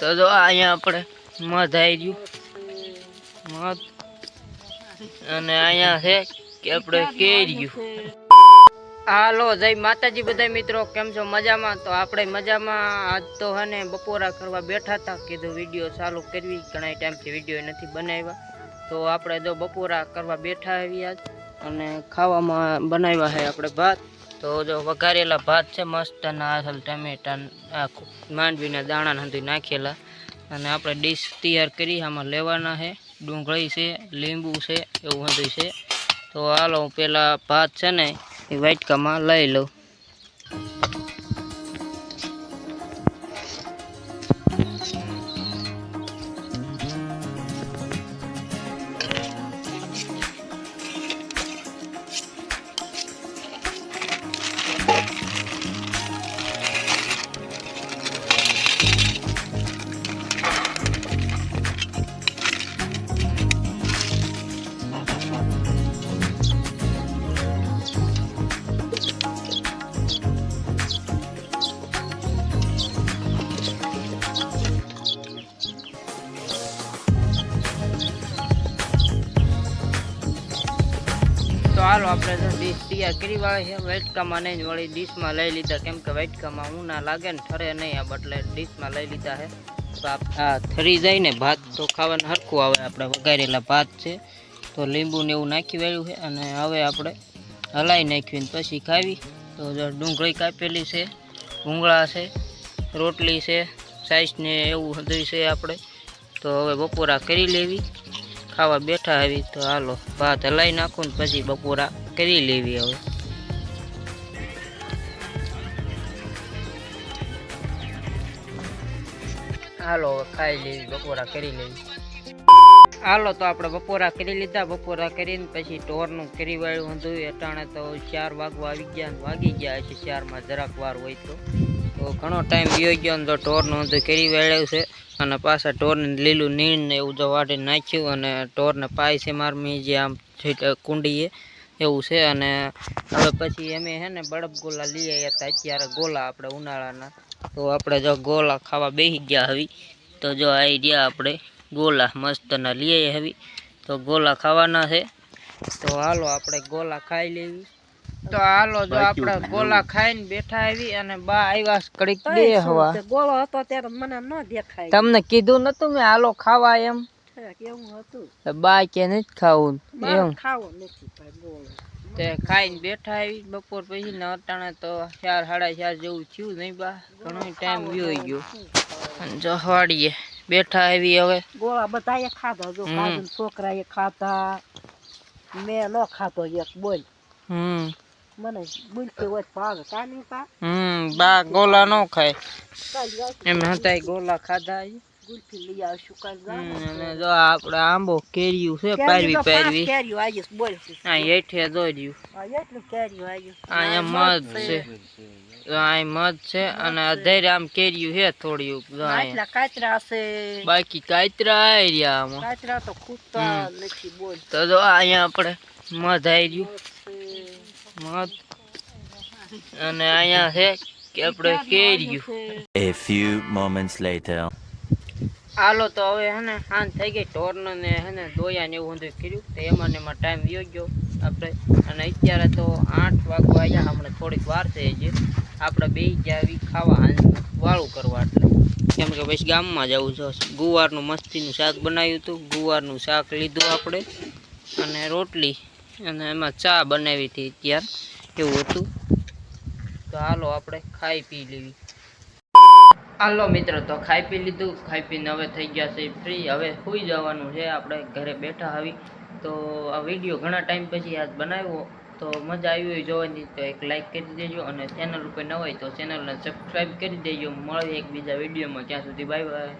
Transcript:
તો જો અહીંયા આપણે મધ આવી ગયું. મધ. અને અહીંયા છે કે આપણે કેર્યું હાલો, જય માતાજી બધા મિત્રો, કેમ છો? મજામાં? તો આપણે મજામાં આજ તો હે ને બપોરા કરવા બેઠા હતા, કીધું વીડિયો ચાલુ કરવી. ઘણા ટાઈમથી વીડિયો નથી બનાવ્યા. તો આપણે જો બપોરા કરવા બેઠા આવી આજ અને ખાવામાં બનાવ્યા છે આપણે ભાત. તો જો વઘારેલા ભાત છે મસ્ત અને આસલ ટમેટા માંડવીના દાણા નથી નાખેલા. અને આપણે ડીશ તૈયાર કરી, આમાં લેવાના છે. ડુંગળી છે, લીંબુ છે, એવું બધું છે. તો હાલો હું પહેલાં ભાત છે ને એ વાટકામાં લઈ લઉં. હાલો, આપણે તો ડીશ તૈયાર કરી વાળી છે વેટકામાં નહીં વળી ડીશમાં લઈ લીધા. કેમ કે વેટકામાં હું ના લાગે ને ઠરે નહીં. આ બટલે ડીશમાં લઈ લીધા છે. તો આ ઠરી જાય ને ભાત તો ખાવાનું હરખું આવે. આપણે વઘારેલા ભાત છે. તો લીંબુ ને એવું નાખી વાળ્યું છે. અને હવે આપણે હલાવી નાખ્યું પછી ખાવી. તો ડુંગળી કાપેલી છે, ભૂંગળા છે, રોટલી છે, સાઈઝ ને એવું બધું છે આપણે. તો હવે બપોરા કરી લેવી. ખાવા બેઠા આવી તો હાલો, ભાત હલાવી નાખું ને પછી બપોરા કરી લેવી હવે. હાલો ખાઈ લેવી, બપોરા કરી લેવી. હાલો, તો આપણે બપોરા કરી લીધા, બપોરા કરીને પછી ઢોરનું કરી વાળ્યું હતું અટાણે તો ચાર વાગવા આવી ગયા વાગી ગયા છે ચારમાં જરાક વાર હોય તો. તો ઘણો ટાઈમ ગયો ગયો ને તો ઢોરનું બધું કરી વાળ્યું છે. અને પાછા ઢોરને લીલું નીણ ને એવું જો વાટી નાખ્યું અને ઢોરને પાય છે મારમી જે આમ કુંડીએ. એવું છે અને હવે પછી અમે હે ને બળબ ગોલા લઈ આવ્યા હતા. અત્યારે ગોલા આપણે ઉનાળાના. તો આપણે જો ગોલા ખાવા બેસી ગયા હવે. તો જો આવી ગયા આપણે ગોલા મસ્તના લઈ આવી. તો ગોલા ખાવાના છે. તો હાલો આપણે ગોલા ખાઈ લેવી. તો હાલો જો આપણે ગોલા ખાઈને બેઠા આવી અને બા આવ્યા કડીક બે હવા. ગોળો હતો ત્યારે મને ન દેખાય. તમને કીધું નતું મેં હાલો ખાવા એમ. કેવું હતું? બા કે નથી ખાવું. એમ. ખાવો નથી તે ખાઈને બેઠા આવી બપોર પછી ને અટાણે તો ચાર સાડા ચાર જેવું થયું નહીં બા. ઘણો ટાઈમ વ્યો ગયો. અને જો વાડીએ બેઠા આવી હવે. ગોળા બધાએ ખાધા. જો છોકરા એ છોકરાએ ખાધા મેં ન ખાતો એક બોલ. હમ. મને બુલતી હોય ભાવે. કાની કા? હમ બા ગોલા નો ખાય. એમ હતા ગોલા ખાધા. ગુલફી લઈ આવશું કાલ અને જો આપણે આંબો કેર્યું છે પારવી પારવી. કેરીઓ આવીશ બોલ. આ હેઠે દોર્યું હા એટલું કેરીઓ આવ્યું અહીંયા મધ છે. આય મધ છે અને અધેરે આમ કેરીયું છે થોડ્યું આટલા કાચરા છે બાકી રહ્યા આમાં. કાચરા તો ખૂટતા નથી બોલ. તો જો અહીંયા આપણે મધ આવી રહ્યું. મધ અને અહીંયા છે કે આપણે કેર્યું A few moments later. હાલો તો હવે હે ને હાન થઈ ગઈ ઢોરને ને હે ને દોયા ને એવું બધું કર્યું. તો એમાં ને એમાં ટાઈમ વ્યો ગયો. આપણે અને અત્યારે તો આઠ વાગવા આવ્યા. હમણાં થોડીક વાર છે હજી આપણે બે જાવી ખાવા વાળું કરવા એટલે. કેમ કે પછી ગામમાં જવું છે. ગુવારનું મસ્તીનું શાક બનાવ્યું હતું. ગુવારનું શાક લીધું આપણે. અને રોટલી અને એમાં ચા બનાવી હતી ત્યાર એવું હતું. તો હાલો આપણે ખાઈ પી લેવી. હાલો મિત્રો, તો ખાઈ પી લીધું. ખાઈ પીને હવે થઈ ગયા છે ફ્રી હવે સુઈ જવાનું છે. આપણે ઘરે બેઠા આવી. તો આ વીડિયો ઘણા ટાઈમ પછી આજ બનાવ્યો. તો મજા આવી હોય જોવાની, તો એક લાઈક કરી દેજો અને ચેનલ ઉપર ન હોય તો ચેનલને સબસ્ક્રાઈબ કરી દેજો. મળે એક બીજા વિડીયોમાં. ત્યાં સુધી બાય બાય